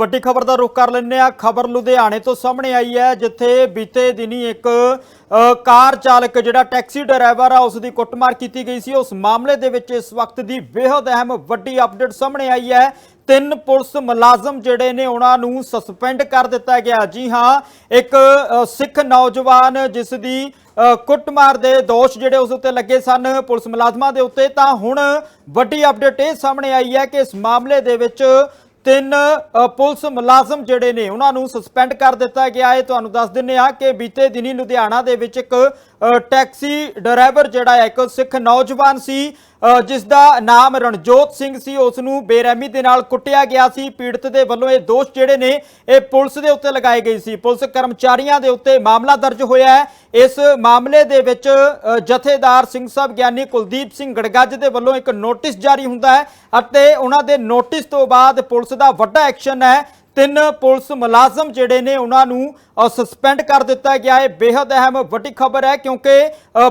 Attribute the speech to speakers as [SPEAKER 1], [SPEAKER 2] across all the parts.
[SPEAKER 1] ਵੱਡੀ ਖਬਰ ਦਾ ਰੁਖ ਕਰ ਲੈਂਦੇ ਆ ਖਬਰ ਲੁਧਿਆਣੇ ਤੋਂ ਸਾਹਮਣੇ ਆਈ ਹੈ, ਜਿੱਥੇ ਬੀਤੇ ਦਿਨੀ ਇੱਕ ਕਾਰ ਚਾਲਕ ਜਿਹੜਾ ਟੈਕਸੀ ਡਰਾਈਵਰ ਆ ਉਸ ਦੀ ਕੁੱਟਮਾਰ ਕੀਤੀ ਗਈ ਸੀ। ਉਸ ਮਾਮਲੇ ਦੇ ਵਿੱਚ ਇਸ ਵਕਤ ਦੀ ਬੇहद ਅਹਿਮ ਵੱਡੀ ਅਪਡੇਟ ਸਾਹਮਣੇ ਆਈ ਹੈ। ਤਿੰਨ ਪੁਲਿਸ ਮੁਲਾਜ਼ਮ ਜਿਹੜੇ ਨੇ, ਉਹਨਾਂ ਨੂੰ ਸਸਪੈਂਡ ਕਰ ਦਿੱਤਾ ਗਿਆ। ਜੀ ਹਾਂ, ਇੱਕ ਸਿੱਖ ਨੌਜਵਾਨ ਜਿਸ ਦੀ ਕੁੱਟਮਾਰ ਦੇ ਦੋਸ਼ ਜਿਹੜੇ ਉਸ ਉੱਤੇ ਲੱਗੇ ਸਨ ਪੁਲਿਸ ਮੁਲਾਜ਼ਮਾਂ ਦੇ ਉੱਤੇ, ਤਾਂ ਹੁਣ ਵੱਡੀ ਅਪਡੇਟ ਇਹ ਸਾਹਮਣੇ ਆਈ ਹੈ ਕਿ ਇਸ ਮਾਮਲੇ ਦੇ ਵਿੱਚ ਤਿੰਨ ਪੁਲਿਸ ਮੁਲਾਜ਼ਮ ਜਿਹੜੇ ਨੇ, ਉਹਨਾਂ ਨੂੰ ਸਸਪੈਂਡ ਕਰ ਦਿੱਤਾ ਗਿਆ ਹੈ। ਤੁਹਾਨੂੰ ਦੱਸ ਦਿੰਨੇ ਆ ਕਿ ਬੀਤੇ ਦਿਨੀ ਲੁਧਿਆਣਾ ਦੇ ਵਿੱਚ ਇੱਕ ਟੈਕਸੀ ਡਰਾਈਵਰ ਜਿਹੜਾ ਹੈ, ਇੱਕ ਸਿੱਖ ਨੌਜਵਾਨ ਸੀ ਜਿਸ ਦਾ ਨਾਮ ਰਣਜੋਤ ਸਿੰਘ ਸੀ ਉਸ ਨੂੰ ਬੇਰਹਿਮੀ ਦੇ ਨਾਲ ਕੁੱਟਿਆ ਗਿਆ ਸੀ। ਪੀੜਤ ਦੇ ਵੱਲੋਂ ਇਹ ਦੋਸ਼ ਜਿਹੜੇ ਨੇ, ਇਹ ਪੁਲਿਸ ਦੇ ਉੱਤੇ ਲਗਾਏ ਗਏ ਸੀ। ਪੁਲਿਸ ਕਰਮਚਾਰੀਆਂ ਦੇ ਉੱਤੇ ਮਾਮਲਾ ਦਰਜ ਹੋਇਆ ਹੈ। ਇਸ ਮਾਮਲੇ ਦੇ ਵਿੱਚ ਜਥੇਦਾਰ ਸਿੰਘ ਸਾਹਿਬ ਗਿਆਨੀ ਕੁਲਦੀਪ ਸਿੰਘ ਗੜਗੱਜ ਦੇ ਵੱਲੋਂ ਇੱਕ ਨੋਟਿਸ ਜਾਰੀ ਹੁੰਦਾ ਹੈ ਅਤੇ ਉਹਨਾਂ ਦੇ ਨੋਟਿਸ ਤੋਂ ਬਾਅਦ ਪੁਲਿਸ ਦਾ ਵੱਡਾ ਐਕਸ਼ਨ ਹੈ। ਤਿੰਨ ਪੁਲਿਸ ਮੁਲਾਜ਼ਮ ਜਿਹੜੇ ਨੇ ਉਹਨਾਂ ਨੂੰ ਸਸਪੈਂਡ ਕਰ ਦਿੱਤਾ ਗਿਆ ਹੈ। ਬੇहद ਅਹਿਮ ਵੱਡੀ ਖਬਰ ਹੈ ਕਿਉਂਕਿ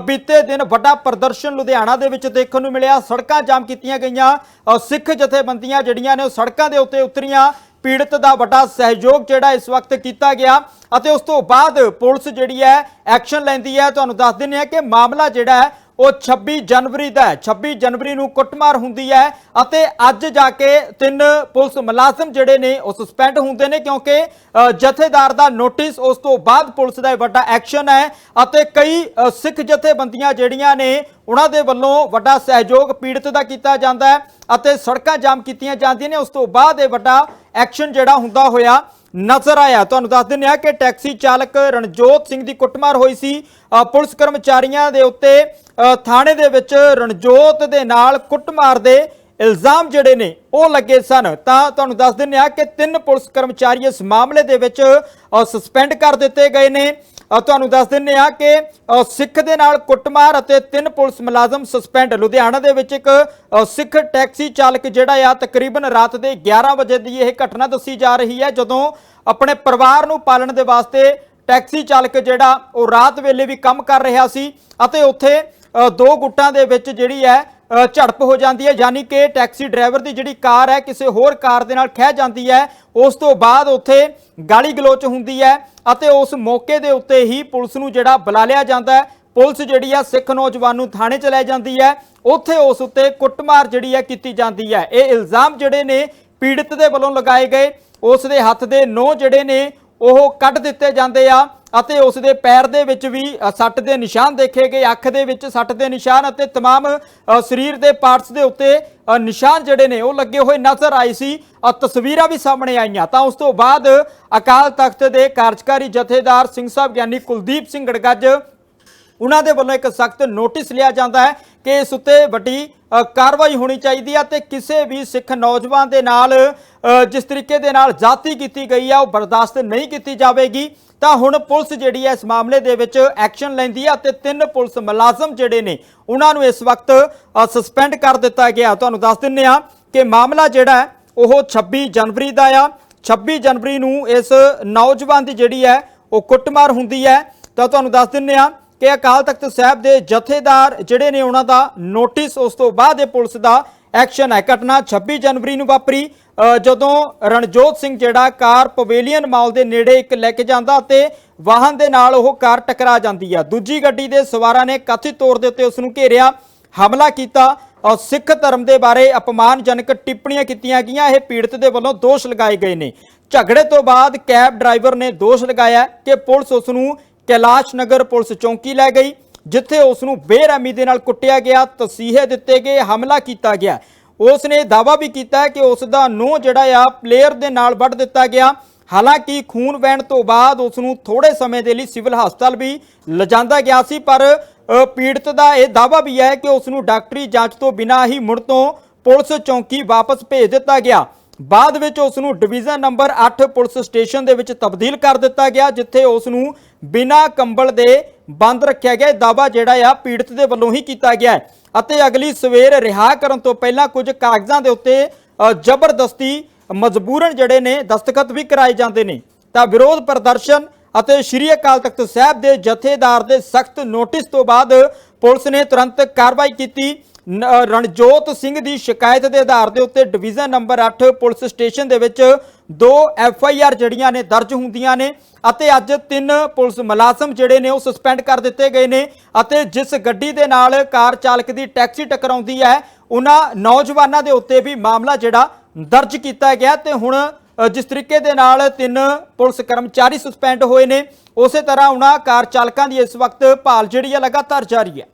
[SPEAKER 1] ਬੀਤੇ ਦਿਨ ਵੱਡਾ ਪ੍ਰਦਰਸ਼ਨ ਲੁਧਿਆਣਾ ਦੇ ਵਿੱਚ ਦੇਖਣ ਨੂੰ ਮਿਲਿਆ। ਸੜਕਾਂ ਜਾਮ ਕੀਤੀਆਂ ਗਈਆਂ। ਸਿੱਖ ਜਥੇਬੰਦੀਆਂ ਜਿਹੜੀਆਂ ਨੇ ਉਹ ਸੜਕਾਂ ਦੇ ਉੱਤੇ ਉਤਰੀਆਂ। ਪੀੜਤ ਦਾ ਵੱਡਾ ਸਹਿਯੋਗ ਜਿਹੜਾ ਇਸ ਵਕਤ ਕੀਤਾ ਗਿਆ। ਅਤੇ ਉਸ ਤੋਂ ਬਾਅਦ ਪੁਲਿਸ ਜਿਹੜੀ ਹੈ, ਐਕਸ਼ਨ ਲੈਂਦੀ ਹੈ। ਤੁਹਾਨੂੰ ਦੱਸ ਦਿੰਦੇ ਹਾਂ ਕਿ ਮਾਮਲਾ ਜਿਹੜਾ ਹੈ ਉਹ 26 ਜਨਵਰੀ ਦਾ ਹੈ। 26 ਜਨਵਰੀ ਨੂੰ ਕੁੱਟਮਾਰ ਹੁੰਦੀ ਹੈ ਅਤੇ ਅੱਜ ਜਾ ਕੇ ਤਿੰਨ ਪੁਲਿਸ ਮੁਲਾਜ਼ਮ ਜਿਹੜੇ ਨੇ ਉਹ ਸਸਪੈਂਡ ਹੁੰਦੇ ਨੇ ਕਿਉਂਕਿ ਜਥੇਦਾਰ ਦਾ ਨੋਟਿਸ ਉਸ ਤੋਂ ਬਾਅਦ ਪੁਲਿਸ ਦਾ ਇਹ ਵੱਡਾ ਐਕਸ਼ਨ ਹੈ ਅਤੇ ਕਈ ਸਿੱਖ ਜਥੇਬੰਦੀਆਂ ਜਿਹੜੀਆਂ ਨੇ ਉਹਨਾਂ ਦੇ ਵੱਲੋਂ ਵੱਡਾ ਸਹਿਯੋਗ ਪੀੜਤ ਦਾ ਕੀਤਾ ਜਾਂਦਾ ਹੈ ਅਤੇ ਸੜਕਾਂ ਜਾਮ ਕੀਤੀਆਂ ਜਾਂਦੀਆਂ ਨੇ। ਉਸ ਤੋਂ ਬਾਅਦ ਇਹ ਵੱਡਾ ਐਕਸ਼ਨ ਜਿਹੜਾ ਹੁੰਦਾ ਹੋਇਆ ਨਜ਼ਰ ਆਇਆ। ਤੁਹਾਨੂੰ ਦੱਸ ਦਿੰਦੇ ਆ ਕਿ ਟੈਕਸੀ ਚਾਲਕ ਰਣਜੋਤ ਸਿੰਘ ਦੀ ਕੁੱਟਮਾਰ ਹੋਈ ਸੀ। ਪੁਲਿਸ ਕਰਮਚਾਰੀਆਂ ਦੇ ਉੱਤੇ ਥਾਣੇ ਦੇ ਵਿੱਚ ਰਣਜੋਤ ਦੇ ਨਾਲ ਕੁੱਟਮਾਰ ਦੇ ਇਲਜ਼ਾਮ ਜਿਹੜੇ ਨੇ, ਉਹ ਲੱਗੇ ਸਨ। ਤਾਂ ਤੁਹਾਨੂੰ ਦੱਸ ਦਿੰਦੇ ਆ ਕਿ ਤਿੰਨ ਪੁਲਿਸ ਕਰਮਚਾਰੀ ਇਸ ਮਾਮਲੇ ਦੇ ਵਿੱਚ ਸਸਪੈਂਡ ਕਰ ਦਿੱਤੇ ਗਏ ਨੇ। ਤੁਹਾਨੂੰ ਦੱਸ ਦਿੰਦੇ ਆ ਕਿ ਸਿੱਖ ਦੇ ਨਾਲ ਕੁੱਟਮਾਰ ਅਤੇ ਤਿੰਨ ਪੁਲਿਸ ਮੁਲਾਜ਼ਮ ਸਸਪੈਂਡ ਲੁਧਿਆਣਾ ਦੇ ਵਿੱਚ ਇੱਕ ਸਿੱਖ ਟੈਕਸੀ ਚਾਲਕ ਜਿਹੜਾ ਆ, ਤਕਰੀਬਨ ਰਾਤ ਦੇ 11 ਵਜੇ ਦੀ ਇਹ ਘਟਨਾ ਦੱਸੀ ਜਾ ਰਹੀ ਹੈ, ਜਦੋਂ ਆਪਣੇ ਪਰਿਵਾਰ ਨੂੰ ਪਾਲਣ ਦੇ ਵਾਸਤੇ ਟੈਕਸੀ ਚਾਲਕ ਜਿਹੜਾ, ਉਹ ਰਾਤ ਵੇਲੇ ਵੀ ਕੰਮ ਕਰ ਰਿਹਾ ਸੀ ਅਤੇ ਉੱਥੇ ਦੋ ਗੁੱਟਾਂ ਦੇ ਵਿੱਚ ਜਿਹੜੀ ਹੈ ਝੜਪ ਹੋ ਜਾਂਦੀ ਹੈ, ਯਾਨੀ ਕਿ ਟੈਕਸੀ ਡਰਾਈਵਰ ਦੀ ਜਿਹੜੀ ਕਾਰ ਹੈ, ਕਿਸੇ ਹੋਰ ਕਾਰ ਦੇ ਨਾਲ ਖਹਿ ਜਾਂਦੀ ਹੈ। ਉਸ ਤੋਂ ਬਾਅਦ ਉੱਥੇ ਗਾਲੀ ਗਲੋਚ ਹੁੰਦੀ ਹੈ ਅਤੇ ਉਸ ਮੌਕੇ ਦੇ ਉੱਤੇ ਹੀ ਪੁਲਿਸ ਨੂੰ ਜਿਹੜਾ ਬੁਲਾ ਲਿਆ ਜਾਂਦਾ ਹੈ। ਪੁਲਿਸ ਜਿਹੜੀ ਆ ਸਿੱਖ ਨੌਜਵਾਨ ਨੂੰ ਥਾਣੇ ਚ ਲੈ ਜਾਂਦੀ ਹੈ। ਉੱਥੇ ਉਸ ਉੱਤੇ ਕੁੱਟਮਾਰ ਜਿਹੜੀ ਹੈ ਕੀਤੀ ਜਾਂਦੀ ਹੈ। ਇਹ ਇਲਜ਼ਾਮ ਜਿਹੜੇ ਨੇ ਪੀੜਤ ਦੇ ਵੱਲੋਂ ਲਗਾਏ ਗਏ। ਉਸ ਦੇ ਹੱਥ ਦੇ ਨੋ ਜਿਹੜੇ ਨੇ ਉਹ ਕੱਢ ਦਿੱਤੇ ਜਾਂਦੇ ਆ ਅਤੇ ਉਸ ਦੇ ਪੈਰ ਦੇ ਵਿੱਚ ਵੀ ਅ, ਸੱਟ ਦੇ ਨਿਸ਼ਾਨ ਦੇਖੇ ਗਏ ਅੱਖ ਦੇ ਵਿੱਚ ਸੱਟ ਦੇ ਨਿਸ਼ਾਨ ਅਤੇ तमाम ਅ, ਸਰੀਰ ਦੇ ਪਾਰਟਸ ਦੇ ਉੱਤੇ ਅ, ਨਿਸ਼ਾਨ ਜਿਹੜੇ ਨੇ ਉਹ ਲੱਗੇ ਹੋਏ ਨਜ਼ਰ ਆਏ ਸੀ ਅ, ਤਸਵੀਰਾਂ ਵੀ ਸਾਹਮਣੇ ਆਈਆਂ ਤਾਂ ਉਸ ਤੋਂ ਬਾਅਦ ਅਕਾਲ ਤਖਤ ਦੇ ਕਾਰਜਕਾਰੀ ਜਥੇਦਾਰ ਸਿੰਘ ਸਾਹਿਬ ਗਿਆਨੀ ਕੁਲਦੀਪ ਸਿੰਘ ਗੜਗੱਜ ਉਹਨਾਂ ਦੇ ਵੱਲੋਂ ਇੱਕ ਸਖਤ ਨੋਟਿਸ ਲਿਆ ਜਾਂਦਾ ਹੈ ਕਿ ਇਸ ਉੱਤੇ ਵੱਡੀ ਕਾਰਵਾਈ ਹੋਣੀ ਚਾਹੀਦੀ ਆ ਤੇ ਕਿਸੇ ਵੀ ਸਿੱਖ ਨੌਜਵਾਨ ਦੇ ਨਾਲ ਜਿਸ ਤਰੀਕੇ ਦੇ ਨਾਲ ਜਾਤੀ ਕੀਤੀ ਗਈ ਆ, ਉਹ ਬਰਦਾਸ਼ਤ ਨਹੀਂ ਕੀਤੀ ਜਾਵੇਗੀ। ਤਾਂ ਹੁਣ ਪੁਲਿਸ ਜਿਹੜੀ ਹੈ ਇਸ ਮਾਮਲੇ ਦੇ ਵਿੱਚ ਐਕਸ਼ਨ ਲੈਂਦੀ ਹੈ ਤੇ ਤਿੰਨ ਪੁਲਿਸ ਮੁਲਾਜ਼ਮ ਜਿਹੜੇ ਨੇ, ਉਹਨਾਂ ਨੂੰ ਇਸ ਵਕਤ ਸਸਪੈਂਡ ਕਰ ਦਿੱਤਾ ਗਿਆ। ਤੁਹਾਨੂੰ ਦੱਸ ਦਿੰਨੇ ਆ ਕਿ ਮਾਮਲਾ ਜਿਹੜਾ ਉਹ 26 ਜਨਵਰੀ ਦਾ ਆ। 26 ਜਨਵਰੀ ਨੂੰ ਇਸ ਨੌਜਵਾਨ ਦੀ ਜਿਹੜੀ ਹੈ, ਉਹ ਕੁੱਟਮਾਰ ਹੁੰਦੀ ਹੈ। ਤਾਂ ਤੁਹਾਨੂੰ ਦੱਸ ਦਿੰਨੇ ਆ ਕਿ ਅਕਾਲ ਤਖਤ ਸਾਹਿਬ ਦੇ ਜਥੇਦਾਰ ਜਿਹੜੇ ਨੇ ਉਹਨਾਂ ਦਾ ਨੋਟਿਸ ਉਸ ਤੋਂ ਬਾਅਦ ਇਹ ਪੁਲਿਸ ਦਾ ਐਕਸ਼ਨ ਹੈ। ਘਟਨਾ 26 ਜਨਵਰੀ ਨੂੰ ਵਾਪਰੀ। ਜਦੋਂ ਰਣਜੋਤ ਸਿੰਘ ਜਿਹੜਾ ਕਾਰ ਪਵੇਲੀਅਨ ਮਾਲ ਦੇ ਨੇੜੇ ਇੱਕ ਲੈ ਕੇ ਜਾਂਦਾ ਤੇ ਵਾਹਨ ਦੇ ਨਾਲ ਉਹ ਕਾਰ ਟਕਰਾ ਜਾਂਦੀ ਆ। ਦੂਜੀ ਗੱਡੀ ਦੇ ਸਵਾਰਾਂ ਨੇ ਕਥਿਤ ਤੌਰ ਦੇ ਉੱਤੇ ਉਸ ਨੂੰ ਘੇਰਿਆ, ਹਮਲਾ ਕੀਤਾ ਔਰ ਸਿੱਖ ਧਰਮ ਦੇ ਬਾਰੇ ਅਪਮਾਨਜਨਕ ਟਿੱਪਣੀਆਂ ਕੀਤੀਆਂ ਗਈਆਂ। ਇਹ ਪੀੜਤ ਦੇ ਵੱਲੋਂ ਦੋਸ਼ ਲਗਾਏ ਗਏ ਨੇ। ਝਗੜੇ ਤੋਂ ਬਾਅਦ ਕੈਬ ਡਰਾਈਵਰ ਨੇ ਦੋਸ਼ ਲਗਾਇਆ ਕਿ ਪੁਲਿਸ ਉਸ ਨੂੰ ਕੈਲਾਸ਼ ਨਗਰ ਪੁਲਿਸ ਚੌਂਕੀ ਲੈ ਗਈ, ਜਿੱਥੇ ਉਸ ਨੂੰ ਬੇਰਹਿਮੀ ਦੇ ਨਾਲ ਕੁੱਟਿਆ ਗਿਆ, ਤਸੀਹੇ ਦਿੱਤੇ ਗਏ, ਹਮਲਾ ਕੀਤਾ ਗਿਆ। ਉਸ ਨੇ ਦਾਵਾ ਵੀ ਕੀਤਾ ਕਿ ਉਸ ਦਾ ਨੂੰਹ ਜਿਹੜਾ ਆ, ਪਲੇਅਰ ਦੇ ਨਾਲ ਵੱਢ ਦਿੱਤਾ ਗਿਆ। ਹਾਲਾਂਕਿ ਖੂਨ ਵਹਿਣ ਤੋਂ ਬਾਅਦ ਉਸ ਨੂੰ ਥੋੜੇ ਸਮੇਂ ਦੇ ਲਈ ਸਿਵਲ ਹਸਪਤਾਲ ਵੀ ਲਿਜਾਂਦਾ ਗਿਆ ਸੀ, ਪਰ ਪੀੜਤ ਦਾ ਇਹ ਦਾਵਾ ਵੀ ਹੈ ਕਿ ਉਸ ਨੂੰ ਡਾਕਟਰੀ ਜਾਂਚ ਤੋਂ ਬਿਨਾਂ ਹੀ ਮੁੜ ਤੋਂ ਪੁਲਿਸ ਚੌਂਕੀ ਵਾਪਸ ਭੇਜ ਦਿੱਤਾ ਗਿਆ। ਬਾਅਦ ਵਿੱਚ ਉਸ ਨੂੰ ਡਿਵੀਜ਼ਨ ਨੰਬਰ 8 ਪੁਲਿਸ ਸਟੇਸ਼ਨ ਦੇ ਵਿੱਚ ਤਬਦੀਲ ਕਰ ਦਿੱਤਾ ਗਿਆ, ਜਿੱਥੇ ਉਸ ਨੂੰ ਬਿਨਾਂ ਕੰਬਲ ਦੇ ਬੰਦ ਰੱਖਿਆ ਗਿਆ। ਇਹ ਦਾਵਾ ਜਿਹੜਾ ਆ, ਪੀੜਤ ਦੇ ਵੱਲੋਂ ਹੀ ਕੀਤਾ ਗਿਆ ਅਤੇ ਅਗਲੀ ਸਵੇਰ ਰਿਹਾ ਕਰਨ ਤੋਂ ਪਹਿਲਾਂ ਕੁਝ ਕਾਗਜ਼ਾਂ ਦੇ ਉੱਤੇ ਜ਼ਬਰਦਸਤੀ ਮਜਬੂਰਨ ਜਿਹੜੇ ਨੇ, ਦਸਤਖਤ ਵੀ ਕਰਾਏ ਜਾਂਦੇ ਨੇ। ਤਾਂ ਵਿਰੋਧ ਪ੍ਰਦਰਸ਼ਨ ਅਤੇ ਸ਼੍ਰੀ ਅਕਾਲ ਤਖਤ ਸਾਹਿਬ ਦੇ ਜਥੇਦਾਰ ਦੇ ਸਖਤ ਨੋਟਿਸ ਤੋਂ ਬਾਅਦ ਪੁਲਿਸ ਨੇ ਤੁਰੰਤ ਕਾਰਵਾਈ ਕੀਤੀ। ਰਣਜੋਤ ਸਿੰਘ ਦੀ ਸ਼ਿਕਾਇਤ ਦੇ ਆਧਾਰ ਦੇ ਉੱਤੇ ਡਿਵੀਜ਼ਨ ਨੰਬਰ 8 ਪੁਲਿਸ ਸਟੇਸ਼ਨ ਦੇ ਵਿੱਚ ਦੋ ਐਫ ਆਈ ਆਰ ਜਿਹੜੀਆਂ ਨੇ ਦਰਜ ਹੁੰਦੀਆਂ ਨੇ ਅਤੇ ਅੱਜ ਤਿੰਨ ਪੁਲਿਸ ਮੁਲਾਜ਼ਮ ਜਿਹੜੇ ਨੇ ਉਹ ਸਸਪੈਂਡ ਕਰ ਦਿੱਤੇ ਗਏ ਨੇ ਅਤੇ ਜਿਸ ਗੱਡੀ ਦੇ ਨਾਲ ਕਾਰ ਚਾਲਕ ਦੀ ਟੈਕਸੀ ਟਕਰਾਉਂਦੀ ਹੈ, ਉਹਨਾਂ ਨੌਜਵਾਨਾਂ ਦੇ ਉੱਤੇ ਵੀ ਮਾਮਲਾ ਜਿਹੜਾ ਦਰਜ ਕੀਤਾ ਗਿਆ ਤੇ ਹੁਣ ਜਿਸ ਤਰੀਕੇ ਦੇ ਨਾਲ ਤਿੰਨ ਪੁਲਿਸ ਕਰਮਚਾਰੀ ਸਸਪੈਂਡ ਹੋਏ ਨੇ, ਉਸੇ ਤਰ੍ਹਾਂ ਉਹਨਾਂ ਕਾਰ ਚਾਲਕਾਂ ਦੀ ਇਸ ਵਕਤ ਭਾਲ ਜਿਹੜੀ ਹੈ ਲਗਾਤਾਰ ਜਾਰੀ ਹੈ।